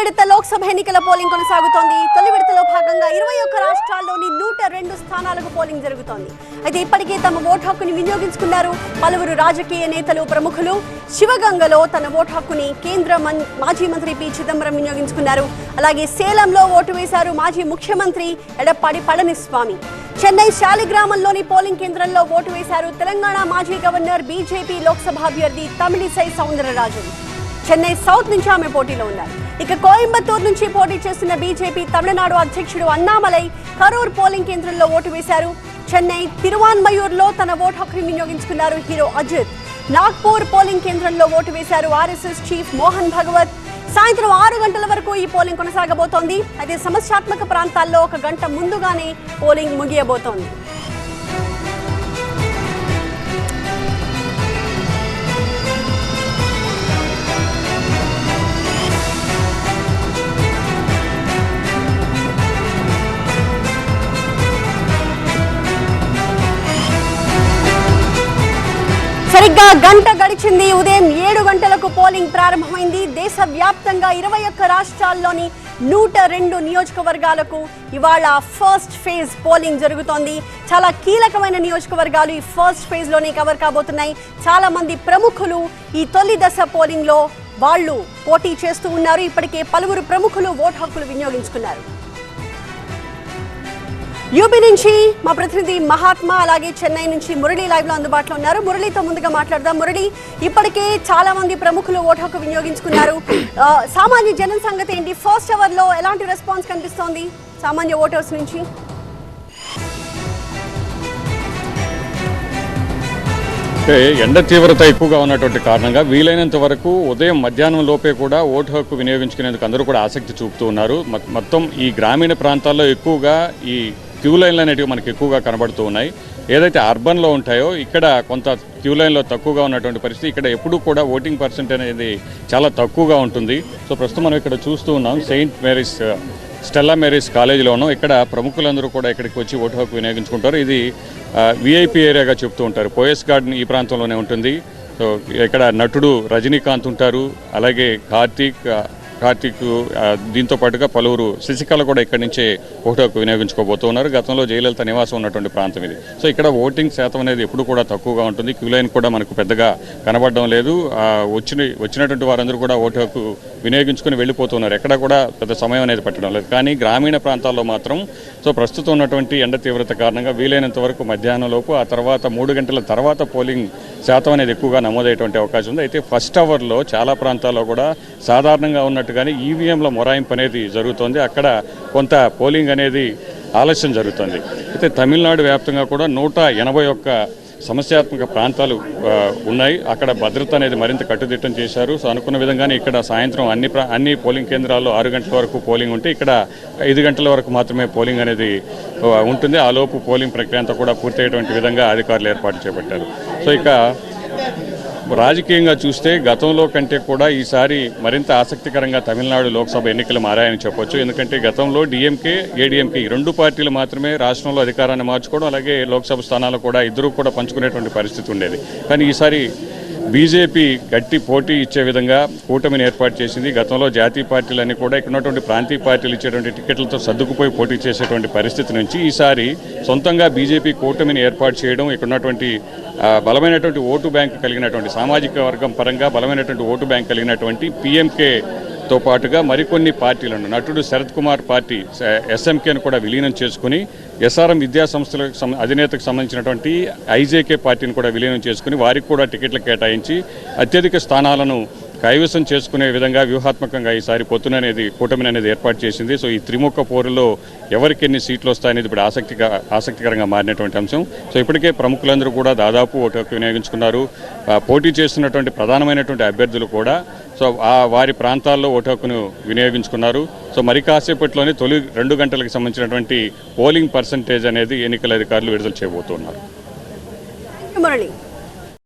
విడత లోక్సభ ఎన్నికల పోలింగ్ కొనసాగుతోంది. తొలి విడతలో భాగంగా ఇరవై ఒక్క రాష్ట్రాల్లోని నూట రెండు స్థానాలకు పోలింగ్ జరుగుతోంది. అయితే ఇప్పటికే తమ ఓటు హక్కుని వినియోగించుకున్నారు. పలువురు రాజకీయ నేతలు ప్రముఖులు శివగంగలో తన ఓటు హక్కుని కేంద్ర మాజీ మంత్రి పి. చిదంబరం వినియోగించుకున్నారు. అలాగే సేలంలో ఓటు వేశారు మాజీ ముఖ్యమంత్రి ఎడప్పాడి పళనిస్వామి. చెన్నై శాలిగ్రామంలోని పోలింగ్ కేంద్రంలో ఓటు వేశారు తెలంగాణ మాజీ గవర్నర్ బీజేపీ లోక్సభ అభ్యర్థి తమిళిసై సౌందరరాజన్. చెన్నై సౌత్ నుంచి ఆమె పోటీలో ఉన్నారు. ఇక కోయంబత్తూరు నుంచి పోటీ చేస్తున్న బీజేపీ తమిళనాడు అధ్యక్షుడు అన్నామలై కరూర్ పోలింగ్ కేంద్రంలో ఓటు వేశారు. చెన్నై తిరువాన్మయూర్లో తన ఓటు హక్కుని వినియోగించుకున్నారు హీరో అజిత్. నాగ్పూర్ పోలింగ్ కేంద్రంలో ఓటు వేశారు ఆర్ఎస్ఎస్ చీఫ్ మోహన్ భగవత్. సాయంత్రం ఆరు గంటల వరకు ఈ పోలింగ్ కొనసాగబోతోంది. అయితే సమస్యాత్మక ప్రాంతాల్లో ఒక గంట ముందుగానే పోలింగ్ ముగియబోతోంది. గంట గడిచింది. ఉదయం ఏడు గంటలకు పోలింగ్ ప్రారంభమైంది. దేశవ్యాప్తంగా ఇరవై ఒక్క రాష్ట్రాల్లోని నూట రెండు నియోజకవర్గాలకు ఇవాళ ఫస్ట్ ఫేజ్ పోలింగ్ జరుగుతోంది. చాలా కీలకమైన నియోజకవర్గాలు ఈ ఫస్ట్ ఫేజ్లోనే కవర్ కాబోతున్నాయి. చాలా మంది ప్రముఖులు ఈ తొలి దశ పోలింగ్లో వాళ్ళు పోటీ చేస్తూ ఉన్నారు. ఇప్పటికే పలువురు ప్రముఖులు ఓటు హక్కులు వినియోగించుకున్నారు. యూపీ నుంచి మా ప్రతినిధి మహాత్మా అలాగే చెన్నై నుంచి మురళి లైవ్లో అందుబాటులో ఉన్నారు. మురళితో ముందుగా మాట్లాడదాం. మురళి ఇప్పటికే చాలా మంది ప్రముఖులు ఓటు హక్కు వినియోగించుకున్నారు. సామాన్య జనం సంగతి ఏంటి? ఫస్ట్ అవర్లో ఎలాంటి రెస్పాన్స్ కనిపిస్తోంది సామాన్య ఓటర్స్ నుంచి? ఎండ తీవ్రత ఎక్కువగా ఉన్నటువంటి కారణంగా వీలైనంత వరకు ఉదయం మధ్యాహ్నం లోపే కూడా ఓటు హక్కు వినియోగించుకునేందుకు అందరూ కూడా ఆసక్తి చూపుతూ ఉన్నారు. మొత్తం ఈ గ్రామీణ ప్రాంతాల్లో ఎక్కువగా ఈ క్యూ లైన్లు అనేటివి మనకి ఎక్కువగా కనబడుతూ ఉన్నాయి. ఏదైతే అర్బన్లో ఉంటాయో ఇక్కడ కొంత క్యూ లైన్లో తక్కువగా ఉన్నటువంటి పరిస్థితి. ఇక్కడ ఎప్పుడూ కూడా ఓటింగ్ పర్సెంట్ అనేది చాలా తక్కువగా ఉంటుంది. సో ప్రస్తుతం మనం ఇక్కడ చూస్తూ ఉన్నాం. సెయింట్ మేరీస్ స్టెల్లా మేరీస్ కాలేజీలో ఉన్నాం ఇక్కడ ప్రముఖులందరూ కూడా ఇక్కడికి వచ్చి ఓటు హక్కు వినియోగించుకుంటారు. ఇది విఐపి ఏరియాగా చెప్తూ ఉంటారు. పోయస్ గార్డెన్ ఈ ప్రాంతంలోనే ఉంటుంది. సో ఇక్కడ నటుడు రజనీకాంత్ ఉంటారు. అలాగే కార్తీక్ కార్తీక్ దీంతో పాటుగా పలువురు శశికళ కూడా ఇక్కడి నుంచే ఓటు హక్కు వినియోగించుకోబోతున్నారు. గతంలో జయలలిత నివాసం ఉన్నటువంటి ప్రాంతం ఇది. సో ఇక్కడ ఓటింగ్ శాతం అనేది ఎప్పుడు కూడా తక్కువగా ఉంటుంది. క్యూ లైన్ కూడా మనకు పెద్దగా కనబడడం లేదు. వచ్చిన వచ్చినటువంటి వారందరూ కూడా ఓటు హక్కు వినియోగించుకుని వెళ్ళిపోతున్నారు. ఎక్కడ కూడా పెద్ద సమయం అనేది పట్టడం లేదు. కానీ గ్రామీణ ప్రాంతాల్లో మాత్రం సో ప్రస్తుతం ఉన్నటువంటి ఎండ తీవ్రత కారణంగా వీలైనంత వరకు మధ్యాహ్నం లోపు ఆ తర్వాత మూడు గంటల తర్వాత పోలింగ్ శాతం అనేది ఎక్కువగా నమోదయ్యేటువంటి అవకాశం ఉంది. అయితే ఫస్ట్ అవర్లో చాలా ప్రాంతాల్లో కూడా సాధారణంగా ఉన్నట్టుగానే ఈవీఎంల మొరాయింపు అనేది జరుగుతోంది. అక్కడ కొంత పోలింగ్ అనేది ఆలస్యం జరుగుతుంది. అయితే తమిళనాడు వ్యాప్తంగా కూడా నూట ఎనభై ఒక్క సమస్యాత్మక ప్రాంతాలు ఉన్నాయి. అక్కడ భద్రత అనేది మరింత కట్టుదిట్టం చేశారు. సో అనుకున్న విధంగానే ఇక్కడ సాయంత్రం అన్ని ప్రా- అన్ని పోలింగ్ కేంద్రాల్లో ఆరు గంటల వరకు పోలింగ్ ఉంటే ఇక్కడ ఐదు గంటల వరకు మాత్రమే పోలింగ్ అనేది ఉంటుంది. ఆ లోపు పోలింగ్ ప్రక్రియ అంతా కూడా పూర్తయ్యేటువంటి విధంగా అధికారులు ఏర్పాటు చేపట్టారు. సో ఇక రాజకీయంగా చూస్తే గతంలో కంటే కూడా ఈసారి మరింత ఆసక్తికరంగా తమిళనాడు లోక్సభ ఎన్నికలు మారాయని చెప్పొచ్చు. ఎందుకంటే గతంలో డిఎంకే ఏడీఎంకే రెండు పార్టీలు మాత్రమే రాష్ట్రంలో అధికారాన్ని మార్చుకోవడం అలాగే లోక్సభ స్థానాలు కూడా ఇద్దరు కూడా పంచుకునేటువంటి పరిస్థితి ఉండేది. కానీ ఈసారి బీజేపీ గట్టి పోటీ ఇచ్చే విధంగా కూటమిని ఏర్పాటు చేసింది. గతంలో జాతీయ పార్టీలన్నీ కూడా ఇక్కడ ఉన్నటువంటి ప్రాంతీయ పార్టీలు ఇచ్చేటువంటి టికెట్లతో సర్దుకుపోయి పోటీ చేసేటువంటి పరిస్థితి నుంచి ఈసారి సొంతంగా బీజేపీ కూటమిని ఏర్పాటు చేయడం ఇక్కడ ఉన్నటువంటి బలమైనటువంటి ఓటు బ్యాంక్ కలిగినటువంటి సామాజిక వర్గం పరంగా బలమైనటువంటి ఓటు బ్యాంక్ కలిగినటువంటి పిఎంకే తో పాటుగా మరికొన్ని పార్టీలను నటుడు శరత్ కుమార్ పార్టీ ఎస్ఎంకేను కూడా విలీనం చేసుకుని ఎస్ఆర్ఎం విద్యా సంస్థలకు అధినేతకు సంబంధించినటువంటి ఐజేకే పార్టీని కూడా విలీనం చేసుకుని వారికి కూడా టికెట్లు కేటాయించి అత్యధిక స్థానాలను కైవసం చేసుకునే విధంగా వ్యూహాత్మకంగా ఈసారి పొత్తున అనేది కూటమిని అనేది ఏర్పాటు చేసింది. సో ఈ త్రిముఖ పోరులో ఎవరికి ఎన్ని సీట్లు వస్తాయనేది ఇప్పుడు ఆసక్తిగా ఆసక్తికరంగా మారినటువంటి అంశం. సో ఇప్పటికే ప్రముఖులందరూ కూడా దాదాపు ఓటు వినియోగించుకున్నారు. పోటీ చేస్తున్నటువంటి ప్రధానమైనటువంటి అభ్యర్థులు కూడా సో ఆ వారి ప్రాంతాల్లో ఓటు హక్కును వినియోగించుకున్నారు. సో మరి కాసేపట్లోనే తొలి రెండు గంటలకు సంబంధించినటువంటి పోలింగ్ పర్సంటేజ్ అనేది ఎన్నికల అధికారులు విడుదల చేయబోతున్నారు. మురళి.